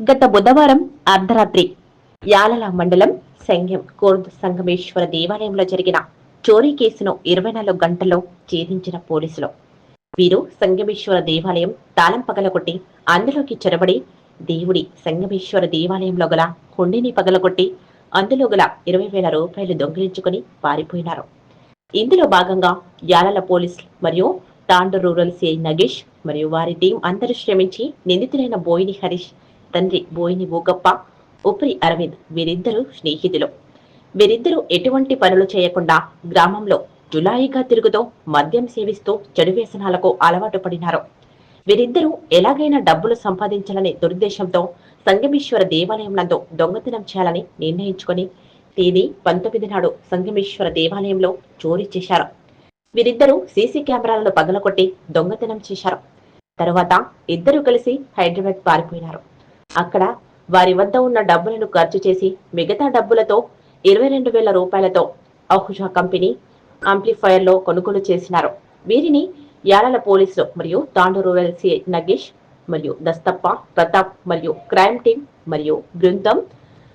గత బుధవారం అర్ధరాత్రి యాలల మండలం సంఘం కోర్ద్ సంగమేశ్వర దేవాలయంలో జరిగిన చోరీ కేసును ఇరవై నాలుగు గంటల్లో ఛేదించిన పోలీసులు. వీరు సంగమేశ్వర దేవాలయం తాళం పగలగొట్టి అందులోకి చొరబడి దేవుడి సంగమేశ్వర దేవాలయంలో గల హుండీని పగలగొట్టి అందులో గల ఇరవై వేల రూపాయలు దొంగిలించుకుని పారిపోయినారు. ఇందులో భాగంగా యాలల పోలీస్ మరియు తాండు రూరల్ సిఐ నగేష్ మరియు వారి టీం అందరూ శ్రమించి నిందితులైన బోయిని హరీష్ తండ్రి బోయిని ఓగప్ప ఉపరి అరవింద్ వీరిద్దరూ స్నేహితులు. వీరిద్దరూ ఎటువంటి పనులు చేయకుండా గ్రామంలో జులాయిగా తిరుగుతూ మద్యం సేవిస్తూ చెడు వ్యసనాలకు అలవాటు పడినారు. వీరిద్దరూ ఎలాగైనా డబ్బులు సంపాదించాలనే దురుద్దేశంతో సంగమేశ్వర దేవాలయం నందు దొంగతనం చేయాలని నిర్ణయించుకొని తేదీ పంతొమ్మిది నాడు సంగమేశ్వర దేవాలయంలో చోరీ చేశారు. వీరిద్దరూ సీసీ కెమెరాలను పగలగొట్టి దొంగతనం చేశారు. తరువాత ఇద్దరు కలిసి హైదరాబాద్ పారిపోయినారు. అక్కడ వారి వద్ద ఉన్న డబ్బులను ఖర్చు చేసి మిగతా డబ్బులతో ఇరవై రెండు వేల రూపాయలతో అహుజా కంపెనీ అంప్లిఫైర్లో కొనుగోలు చేసినారు. వీరిని యాలల పోలీసులు మరియు తాండూరు రూరల్ సిఐ నగేష్ మరియు దస్తప్ప ప్రతాప్ మరియు క్రైమ్ టీం మరియు బృందం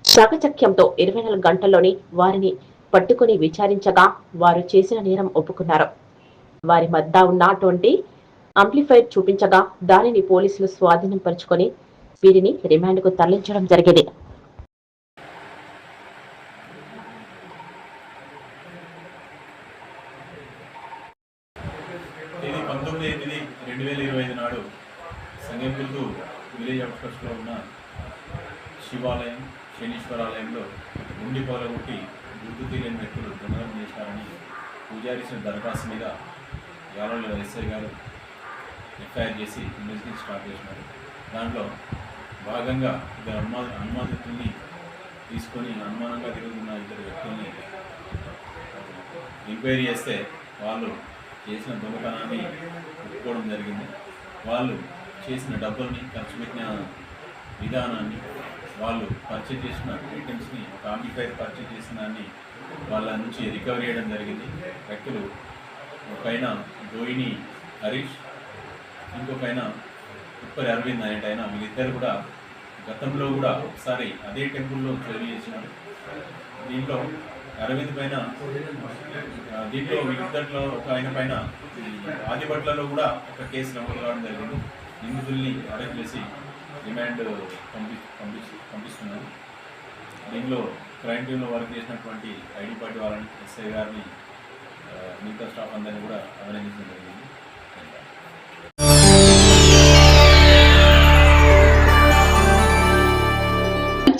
చాకచక్యంతో ఇరవై నాలుగు గంటల్లోనే వారిని పట్టుకుని విచారించగా వారు చేసిన నేరం ఒప్పుకున్నారు. వారి మధ్య ఉన్నటువంటి అంప్లిఫైర్ చూపించగా దానిని పోలీసులు స్వాధీనం పరుచుకొని వీరిని రిమాండ్కు తరలించడం జరిగింది. తేదీ పంతొమ్మిది ఎనిమిది రెండు వేల ఇరవై ఐదు నాడు సంగంపుల్లు విలేజ్ అవుట్స్కట్స్లో ఉన్న శివాలయం శనీశ్వరాలయంలో ఉండి పొలగొట్టి గుర్తు తెలియని వ్యక్తులు దొంగతనం చేశారని పూజారి దరఖాస్తు మీద యాలలో ఎస్ఐ గారు ఎఫ్ఐఆర్ చేసి ఇన్వెస్టిగేషన్ స్టార్ట్ చేసినారు. దాంట్లో భాగంగా ఇద్దరు అనుమా అనుమానితుల్ని తీసుకొని అనుమానంగా తిరుగుతున్న ఇద్దరు వ్యక్తుల్ని ఎంక్వైరీ చేస్తే వాళ్ళు చేసిన దొంగతనాన్ని ఒప్పుకోవడం జరిగింది. వాళ్ళు చేసిన డబ్బుల్ని ఖర్చు పెట్టిన విధానాన్ని వాళ్ళు పర్చేజ్ చేసిన ఐటమ్స్ని ఒక ఆంప్లిఫైర్ పర్చేజ్ చేసిన దాన్ని వాళ్ళ నుంచి రికవరీ చేయడం జరిగింది. వ్యక్తులు ఒక ఆయన గోయిని హరీష్ ఇంకొక ఆయన ఉప్పరి అరవింద్ అనేట ఆయన వీళ్ళిద్దరు కూడా గతంలో కూడా ఒకసారి అదే టెంపుల్లో చోరీ చేసినారు. దీంట్లో అరవింద్ పైన దీంట్లో వీళ్ళిద్దరిలో ఒక ఆయన పైన ఈ కూడా ఒక కేసు నమోదు కావడం జరిగింది. నిందితుల్ని అరెస్ట్ చేసి రిమాండ్ పంపి పంపి పంపిస్తున్నారు. దీనిలో క్రైమ్ టీంలో వర్క్ చేసినటువంటి ఐడి పార్టీ వాళ్ళని ఎస్ఐ గారిని మిగతా స్టాఫ్ అందరినీ కూడా అభినందించడం జరిగింది.